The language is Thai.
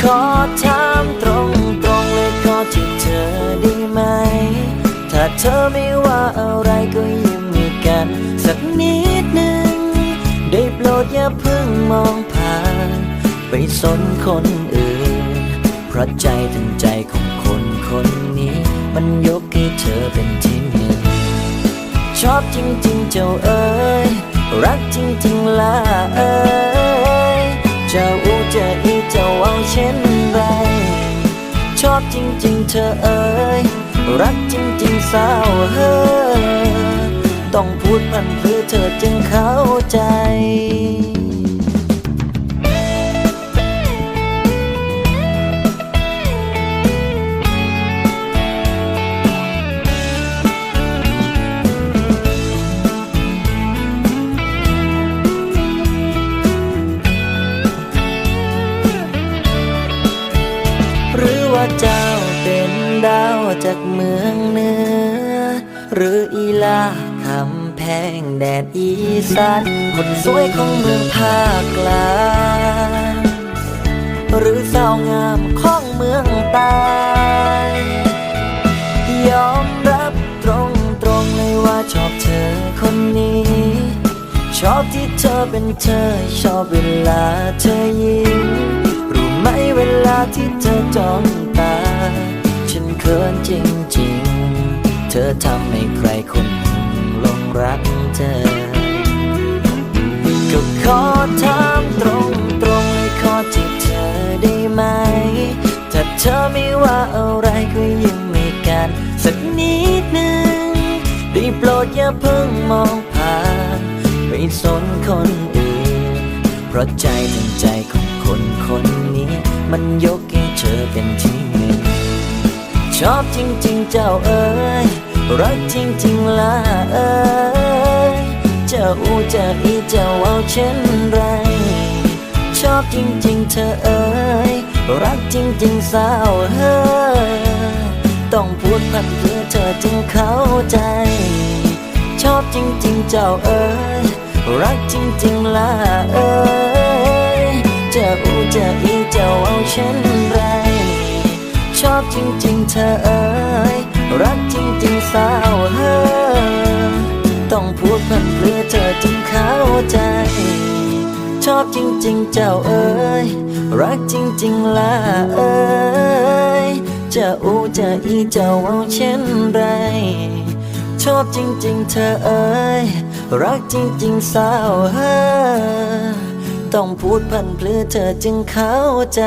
ขอถามตรงตรงๆเลยขอที่เธอได้ไหม ถ้าเธอไม่ว่าอะไรก็ยิ้มให้กัน สักนิดหนึ่ง ได้โปรดอย่าเพิ่งมองผ่าน ไปสนคนอื่น เพราะใจทั้งใจของคนคนนี้ มันยกให้เธอเป็นที่หนึ่ง ชอบจริง ๆ เจ้าเอ๋ยรักจริง ๆ ล่ะเอ๋ยจะอูจะอี อบจริง ๆ เธอเอ๋ยรักจริง ๆ สาวเฮ้อต้องพูดพันเพื่อเธอจึงเข้าใจ หรือว่าเจ้าเป็นดาวจากเมืองเหนือ หรืออีลาคำแพงแดดอีสานคนสวยของเมืองภาคกลางหรือสาวงามของเมืองใต้ยอมรับตรงตรงๆเลยว่าชอบเธอคนนี้ ชอบที่เธอเป็นเธอ ชอบเวลาเธอยิ้ม ไหมเวลาที่เธอจ้องตา ฉันเขินจริงๆ เธอทำให้ใครคนหนึ่งหลงรักเธอ ก็ขอถามตรงตรงๆเลยขอที่เธอได้ไหม ถ้าเธอไม่ว่าอะไรก็ยิ้มให้กันสักนิดหนึ่งได้โปรดอย่าเพิ่งมองผ่านไปสนคนอื่น เพราะใจทั้งใจของ คนคนนี้ มันยกให้เธอเป็นที่หนึ่ง ชอบจริง ๆ เจ้าเอ๋ยรักจริง ๆล่ะเอ๋ยเจ้าอูเจ้าอีเจ้าเอาเช่นไร ชอบจริง ๆ เธอเอ๋ยรักจริง ๆ สาวเฮ้ยต้องพูดพันเพื่อเธอจึงเข้าใจ ชอบจริง ๆ เจ้าเอ๋ยรักจริง ๆล่ะเอ๋ย จ้าอูเจ้าอีจ้าเอาเช่นไร ชอบจริงๆเธอเอ๋ยรักจริงๆสาวเฮ้ยต้องพูดพันเพื่อเธอจึงเข้าใจ ชอบจริงๆเจ้าเอ๋ยรักจริงๆล่ะเอ๋ยจะอูจะอีเจ้าเอาเช่นไร ชอบจริงๆเธอเอ๋ยรักจริงๆสาวเฮ้ย ต้องพูดพันเพื่อเธอจึงเข้าใจ